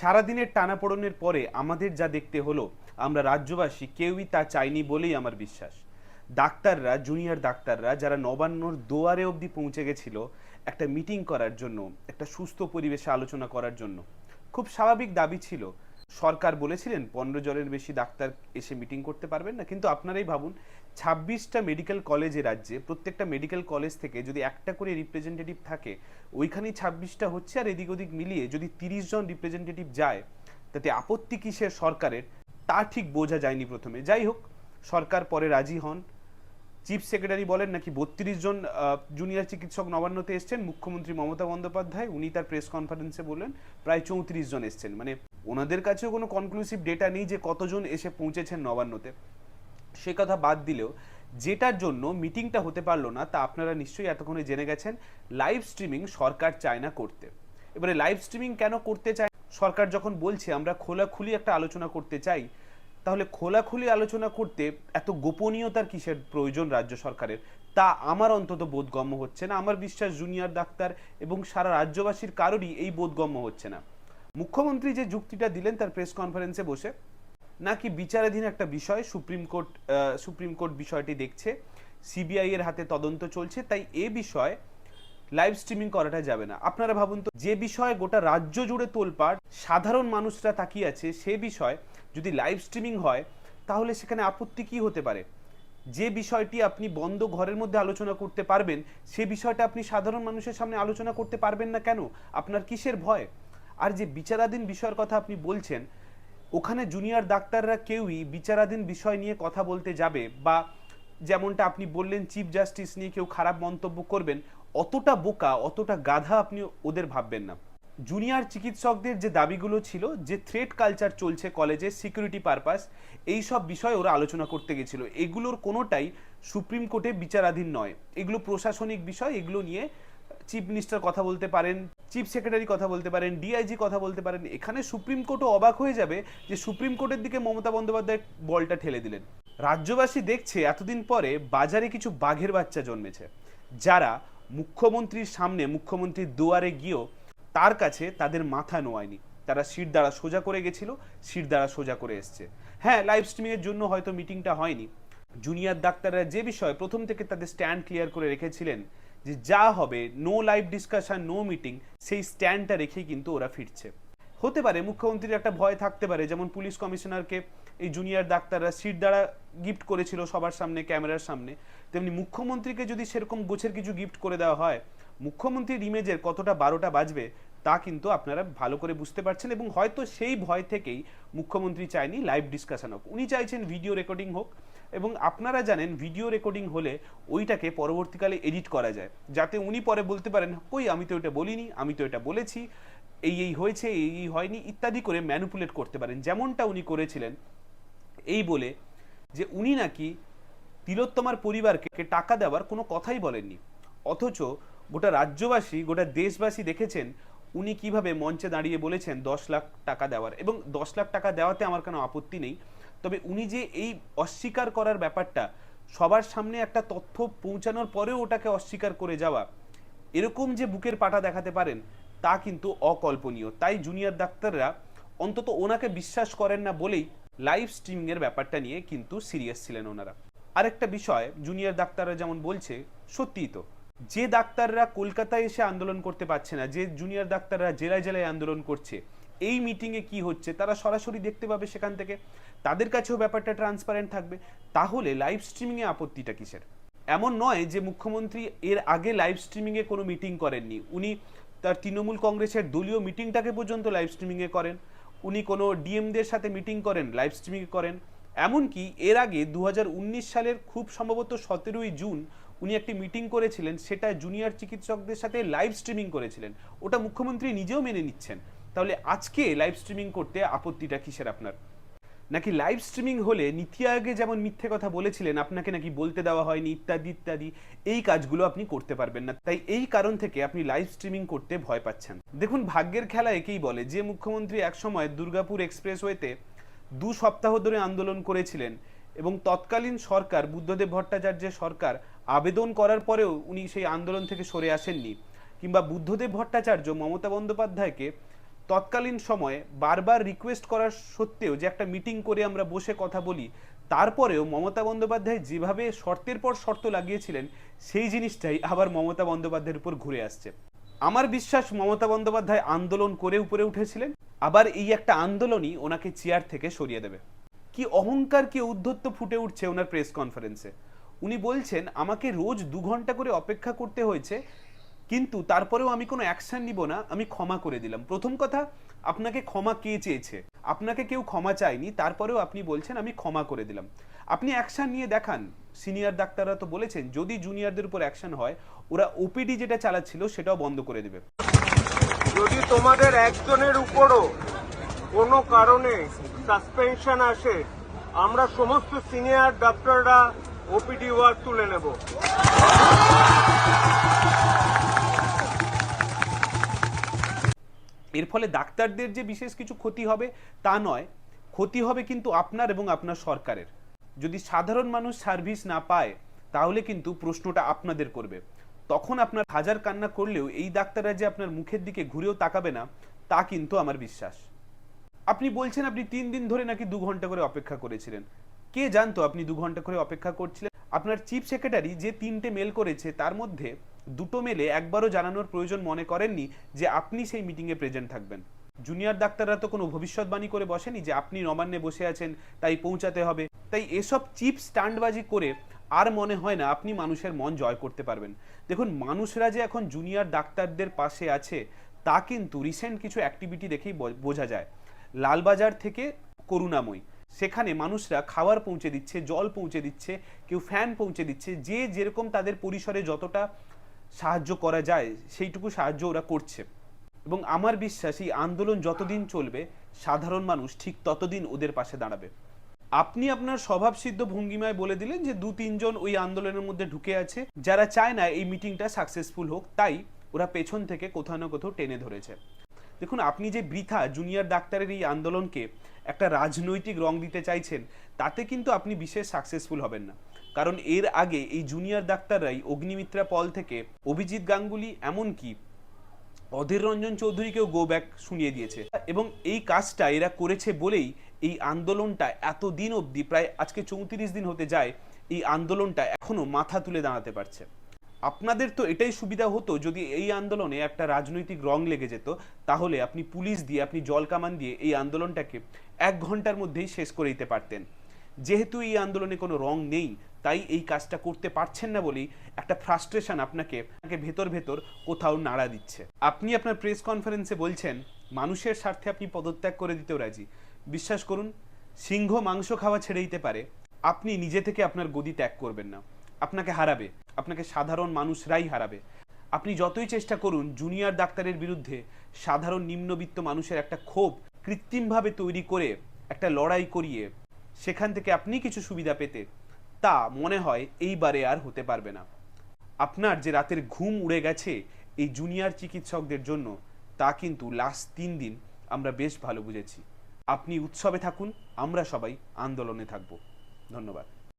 সারাদিনের টানাপোড়নের পরে আমাদের যা দেখতে হলো, আমরা রাজ্যবাসী কেউই তা চাইনি বলেই আমার বিশ্বাস। ডাক্তাররা, জুনিয়র ডাক্তাররা, যারা নবান্নর দোয়ারে অবধি পৌঁছে গেছিল, একটা মিটিং করার জন্য, একটা সুস্থ পরিবেশে আলোচনা করার জন্য, খুব স্বাভাবিক দাবি ছিল। সরকার বলেছিলেন, পনেরো জনের বেশি ডাক্তার এসে মিটিং করতে পারবেন না। কিন্তু আপনারাই ভাবুন, ছাব্বিশটা মেডিকেল কলেজে রাজ্যে, প্রত্যেকটা মেডিকেল কলেজ থেকে যদি একটা করে রিপ্রেজেন্টেটিভ থাকে, ওইখানেই ছাব্বিশটা হচ্ছে আর এদিক ওদিক মিলিয়ে যদি তিরিশ জন রিপ্রেজেন্টেটিভ যায়, তাতে আপত্তি কিসের সরকারের? তা ঠিক বোঝা যায়নি প্রথমে। যাই হোক, সরকার পরে রাজি হন। চিফ সেক্রেটারি বলেন নাকি বত্রিশ জন জুনিয়র চিকিৎসক নবান্নতে এসছেন। মুখ্যমন্ত্রী মমতা বন্দ্যোপাধ্যায়, উনি তার প্রেস কনফারেন্সে বললেন, প্রায় চৌত্রিশ জন এসছেন। মানে ওনাদের কাছেও কোনো কনক্লুসিভ ডেটা নেই যে কতজন এসে পৌঁছেছেন নবান্নতে। সে কথা বাদ দিলেও যেটার জন্য মিটিংটা হতে পারল না তা আপনারা নিশ্চয়ই এতক্ষণে জেনে গেছেন লাইভ স্ট্রিমিং সরকার চায় না করতে। এবারে লাইভ স্ট্রিমিং কেন করতে চায়? সরকার যখন বলছে আমরা খোলাখুলি একটা আলোচনা করতে চাই, তাহলে খোলাখুলি আলোচনা করতে এত গোপনীয়তার কিসের প্রয়োজন রাজ্য সরকারের? তা আমার অন্তত বোধগম্য হচ্ছে না। আমার বিশ্বাস জুনিয়র ডাক্তার এবং সারা রাজ্যবাসীর কারোরই এই বোধগম্য হচ্ছে না। মুখ্যমন্ত্রী যে যুক্তিটা দিলেন তার প্রেস কনফারেন্সে বসে, নাকি বিচারাধীন একটা বিষয় সুপ্রিম কোর্ট সুপ্রিম কোর্ট বিষয়টি দেখছে সিবিআই এর হাতে তদন্ত চলছে, তাই এ বিষয়ে লাইভ স্ট্রিমিং করাটা যাবে না। আপনারা ভাবুন তো, যে বিষয়ে গোটা রাজ্য জুড়ে তোলপাড় সাধারণ মানুষরা তাকিয়ে আছে, সে বিষয় যদি লাইভ স্ট্রিমিং হয়, তাহলে সেখানে আপত্তি কি হতে পারে? যে বিষয়টি আপনি বন্ধ ঘরের মধ্যে আলোচনা করতে পারবেন, সে বিষয়টা আপনি সাধারণ মানুষের সামনে আলোচনা করতে পারবেন না কেন? আপনার কিসের ভয়? আর যে বিচারাধীন বিষয়ের কথা আপনি বলছেন, ওখানে জুনিয়র ডাক্তাররা কেউই বিচারাধীন বিষয় নিয়ে কথা বলতে যাবে বা যেমনটা আপনি বললেন চিফ জাস্টিস নিয়ে কেউ খারাপ মন্তব্য করবেন, অতটা বোকা, অতটা গাধা আপনি ওদের ভাববেন না। জুনিয়র চিকিৎসকদের যে দাবিগুলো ছিল, যে থ্রেড কালচার চলছে কলেজে সিকিউরিটি পারপাস এই সব বিষয়ে ওরা আলোচনা করতে গেছিল। এগুলোর কোনোটাই সুপ্রিম কোর্টে বিচারাধীন নয়। এগুলো প্রশাসনিক বিষয়, এগুলো নিয়ে চিফ মিনিস্টার কথা বলতে পারেন চিফ সেক্রেটারি কথা বলতে পারেন ডিআইজি কথা বলতে পারেন, এখানে সুপ্রিম কোর্টও অবাক হয়ে যাবে যে সুপ্রিম কোর্টের দিকে মমতা বন্দ্যোপাধ্যায় বলটা ঠেলে দিলেন। রাজ্যবাসী দেখছে এতদিন পরে বাজারে কিছু বাঘের বাচ্চা জন্মেছে। যারা মুখ্যমন্ত্রীর সামনে মুখ্যমন্ত্রীর দুয়ারে গিয়েও তার কাছে তাদের মাথা নোয়ায়নি। তারা সিট দ্বারা সোজা করে গেছিল সিট দ্বারা সোজা করে এসছে। হ্যাঁ লাইভ স্ট্রিমিংয়ের জন্য হয়তো মিটিংটা হয়নি। জুনিয়র ডাক্তাররা যে বিষয়ে প্রথম থেকে তাদের স্ট্যান্ড ক্লিয়ার করে রেখেছিলেন যে যা হবে no live discussion no meeting সেই স্ট্যান্ডটা রেখেই কিন্তু ওরা ফিরছে। হতে পারে মুখ্যমন্ত্রীর একটা ভয় থাকতে পারে, যেমন পুলিশ কমিশনারকে এই জুনিয়র ডাক্তাররা সিট দ্বারা গিফট করেছিল সবার সামনে, ক্যামেরার সামনে। তেমনি মুখ্যমন্ত্রীকে যদি সেরকম গোছের কিছু গিফট করে দেওয়া হয়, মুখ্যমন্ত্রীর ইমেজের কতটা বারোটা বাজবে, তা কিন্তু আপনারা ভালো করে বুঝতে পারছেন এবং হয়তো সেই ভয় থেকেই মুখ্যমন্ত্রী চায়নি লাইভ ডিসকাশন হোক। উনি চাইছেন ভিডিও রেকর্ডিং হোক এবং আপনারা জানেন ভিডিও রেকর্ডিং হলে ওইটাকে পরবর্তীকালে এডিট করা যায়। যাতে উনি পরে বলতে পারেন, কই, আমি তো এটা বলিনি, আমি তো এটা বলেছি, এই এই হয়েছে, এই এই হয়নি, ইত্যাদি করে ম্যানুপুলেট করতে পারেন। যেমনটা উনি করেছিলেন, এই বলে যে উনি নাকি তিলোত্তমার পরিবারকে টাকা দেওয়ার কোনো কথাই বলেননি। অথচ গোটা রাজ্যবাসী, গোটা দেশবাসী দেখেছেন উনি কীভাবে মঞ্চে দাঁড়িয়ে বলেছেন দশ লাখ টাকা দেওয়ার। এবং দশ লাখ টাকা দেওয়াতে আমার কোনো আপত্তি নেই। তবে উনি যে এই অস্বীকার করার ব্যাপারটা, সবার সামনে একটা তথ্য পৌঁছানোর পরেও ওটাকে অস্বীকার করে যাওয়া, এরকম যে বুকের পাটা দেখাতে পারেন, তা কিন্তু অকল্পনীয়। তাই জুনিয়র ডাক্তাররা অন্তত ওনাকে বিশ্বাস করেন না বলেই লাইভ স্ট্রিমিং এর ব্যাপারটা নিয়ে কিন্তু সিরিয়াস ছিলেন ওনারা। আরেকটা বিষয় জুনিয়র ডাক্তাররা যেমন বলছে, সত্যিই তো, যে ডাক্তাররা কলকাতায় এসে আন্দোলন করতে পারছে না, যে জুনিয়র ডাক্তাররা জেলায় জেলায় আন্দোলন করছে এই মিটিংয়ে কি হচ্ছে, তারা সরাসরি দেখতে পাবে সেখান থেকে। তাদের কাছেও ব্যাপারটা ট্রান্সপারেন্ট থাকবে। তাহলে লাইভ স্ট্রিমিংয়ে আপত্তিটা কিসের? এমন নয় যে মুখ্যমন্ত্রী এর আগে লাইভ স্ট্রিমিংয়ে কোনো মিটিং করেননি। উনি তার তৃণমূল কংগ্রেসের দলীয় মিটিংটাকে পর্যন্ত লাইভ স্ট্রিমিংয়ে করেন। উনি কোনো ডিএমদের সাথে মিটিং করেন লাইভ স্ট্রিমিংয়ে করেন। এমনকি এর আগে দু হাজার উনিশ সালের খুব সম্ভবত সতেরোই জুন উনি একটি মিটিং করেছিলেন, সেটা জুনিয়র চিকিৎসকদের সাথে লাইভ স্ট্রিমিং করেছিলেন। ওটা মুখ্যমন্ত্রী নিজেও মেনে নিচ্ছেন। তাহলে আজকে লাইভ স্ট্রিমিং করতে আপত্তিটা কিসের আপনার? নাকি লাইভ স্ট্রিমিং হলে নীতি আগে যেমন মিথ্যে কথা বলেছিলেন, আপনাকে নাকি বলতে দেওয়া হয়নি, ইত্যাদি ইত্যাদি, এই কাজগুলো আপনি করতে পারবেন না। তাই এই কারণ থেকে আপনি লাইভ স্ট্রিমিং করতে ভয় পাচ্ছেন। দেখুন, ভাগ্যের খেলা একেই বলে, যে মুখ্যমন্ত্রী একসময় দুর্গাপুর এক্সপ্রেসওয়েতে দু সপ্তাহ ধরে আন্দোলন করেছিলেন এবং তৎকালীন সরকার, বুদ্ধদেব ভট্টাচার্যের সরকার, আবেদন করার পরেও উনি সেই আন্দোলন থেকে সরে আসেননি। কিংবা বুদ্ধদেব ভট্টাচার্য মমতা বন্দ্যোপাধ্যায়কে তৎকালীন সময়ে বারবার রিকোয়েস্ট করার সত্ত্বেও যে একটা মিটিং করে আমরা বসে কথা বলি, তারপরেও মমতা বন্দ্যোপাধ্যায় যেভাবে শর্তের পর শর্ত লাগিয়েছিলেন, সেই জিনিসটাই আবার মমতা বন্দ্যোপাধ্যায়ের উপর ঘুরে আসছে। আমার বিশ্বাস মমতা বন্দ্যোপাধ্যায় আন্দোলন করে উপরে উঠেছিলেন, আবার এই একটা আন্দোলনই ওনাকে চেয়ার থেকে সরিয়ে দেবে। কি অহংকার, কি উদ্ধত্ত ফুটে উঠছে ওনার প্রেস কনফারেন্সে উনি বলছেন, আমাকে রোজ দু ঘণ্টা করে অপেক্ষা করতে হয়েছে কিন্তু তারপরেও আমি কোনো অ্যাকশন নিব না, আমি ক্ষমা করে দিলাম। প্রথম কথা, আপনাকে ক্ষমা কে চেয়েছে? আপনাকে কেউ ক্ষমা চায়নি, তারপরেও আপনি বলছেন, আমি ক্ষমা করে দিলাম। আপনি অ্যাকশন নিয়ে দেখান। সিনিয়র ডাক্তাররা তো বলেছেন, যদি জুনিয়রদের উপর অ্যাকশন হয়, ওরা ওপিডি যেটা চালাচ্ছিল, সেটাও বন্ধ করে দেবে। যদি তোমাদের একজনের উপরও কোনো কারণে সাসপেনশন আসে, আমরা সমস্ত সিনিয়র ডাক্তাররা ওপিডি ওয়ার্ক তুলে নেব। এর ফলে ডাক্তারদের যে বিশেষ কিছু ক্ষতি হবে তা নয়, ক্ষতি হবে কিন্তু আপনার এবং আপনার সরকারের। যদি সাধারণ মানুষ সার্ভিস না পায়, তাহলে কিন্তু প্রশ্নটা আপনাদের করবে। তখন আপনার হাজার কান্না করলেও এই ডাক্তাররা যে আপনার মুখের দিকে ঘুরেও তাকাবে না, তা কিন্তু আমার বিশ্বাস। আপনি বলছেন আপনি তিন দিন ধরে নাকি দু ঘণ্টা করে অপেক্ষা করেছিলেন। কে জানতো আপনি দু ঘণ্টা করে অপেক্ষা করছিলেন? আপনার চিফ সেক্রেটারি যে তিনটে মেল করেছে, তার মধ্যে দুটো মেলে একবারও জানানোর প্রয়োজন মনে করেননি যে আপনি সেই মিটিংয়ে প্রেজেন্ট থাকবেন। জুনিয়র ডাক্তাররা তো কোনো ভবিষ্যৎবাণী করে বসেনি যে আপনি নবান্নে বসে আছেন, তাই পৌঁছাতে হবে। তাই এসব চিপ স্টান্টবাজি করে আর মনে হয় না আপনি মানুষের মন জয় করতে পারবেন। দেখুন, মানুষরা যে এখন জুনিয়র ডাক্তারদের পাশে আছে, তা কিন্তু রিসেন্ট কিছু অ্যাক্টিভিটি দেখেই বোঝা যায়। লালবাজার থেকে করুণাময়ী। সেখানে মানুষরা খাবার পৌঁছে দিচ্ছে, জল পৌঁছে দিচ্ছে, কেউ ফ্যান পৌঁছে দিচ্ছে, যে যেরকম তাদের পরিসরে যতটা সাহায্য করা যায়, সেইটুকু সাহায্য ওরা করছে। এবং আমার বিশ্বাস, এই আন্দোলন যতদিন চলবে, সাধারণ মানুষ ঠিক ততদিন ওদের পাশে দাঁড়াবে। আপনি আপনার স্বভাবসিদ্ধ ভঙ্গিমায় বলে দিলেন যে দু তিনজন ওই আন্দোলনের মধ্যে ঢুকে আছে। যারা চায় না এই মিটিংটা সাকসেসফুল হোক, তাই ওরা পেছন থেকে কোথাও না কোথাও টেনে ধরেছে। দেখুন, আপনি যে বৃথা জুনিয়র ডাক্তারের এই আন্দোলনকে একটা রাজনৈতিক রং দিতে চাইছেন, তাতে কিন্তু আপনি বিশেষ সাকসেসফুল হবেন না। কারণ এর আগে এই জুনিয়র ডাক্তাররাই অগ্নিমিত্রা পল থেকে অভিজিৎ গাঙ্গুলি এমনকি অধীর রঞ্জন চৌধুরীকেও গো ব্যাক শুনিয়ে দিয়েছে। এবং এই কাজটা এরা করেছে বলেই এই আন্দোলনটা এত দিন অবধি, প্রায় আজকে চৌত্রিশ দিন হতে যায়, এই আন্দোলনটা এখনও মাথা তুলে দাঁড়াতে পারছে। আপনাদের তো এটাই সুবিধা হতো যদি এই আন্দোলনে একটা রাজনৈতিক রং লেগে যেত, তাহলে আপনি পুলিশ দিয়ে, আপনি জল কামান দিয়ে এই আন্দোলনটাকে এক ঘণ্টার মধ্যেই শেষ করে দিতে পারতেন। যেহেতু এই আন্দোলনে কোনো রং নেই তাই এই কাজটা করতে পারছেন না বলেই একটা ফ্রাস্ট্রেশন আপনাকে আপনাকে ভেতর ভেতর কোথাও নাড়া দিচ্ছে। আপনি আপনার প্রেস কনফারেন্সে বলছেন, মানুষের স্বার্থে আপনি পদত্যাগ করে দিতেও রাজি। বিশ্বাস করুন, সিংহ মাংস খাওয়া ছেড়ে দিতে পারে। আপনি নিজে থেকে আপনার গদি ত্যাগ করবেন না। আপনাকে হারাবে। আপনাকে সাধারণ মানুষরাই হারাবে। আপনি যতই চেষ্টা করুন জুনিয়র ডাক্তারের বিরুদ্ধে সাধারণ নিম্নবিত্ত মানুষের একটা ক্ষোভ কৃত্রিমভাবে তৈরি করে একটা লড়াই করিয়ে সেখান থেকে আপনি কিছু সুবিধা পেতে তা মনে হয় এইবারে আর হতে পারবে না। আপনার যে রাতের ঘুম উড়ে গেছে এই জুনিয়র চিকিৎসকদের জন্য, তা কিন্তু লাস্ট তিন দিন আমরা বেশ ভালো বুঝেছি। আপনি উৎসবে থাকুন, আমরা সবাই আন্দোলনে থাকব। ধন্যবাদ।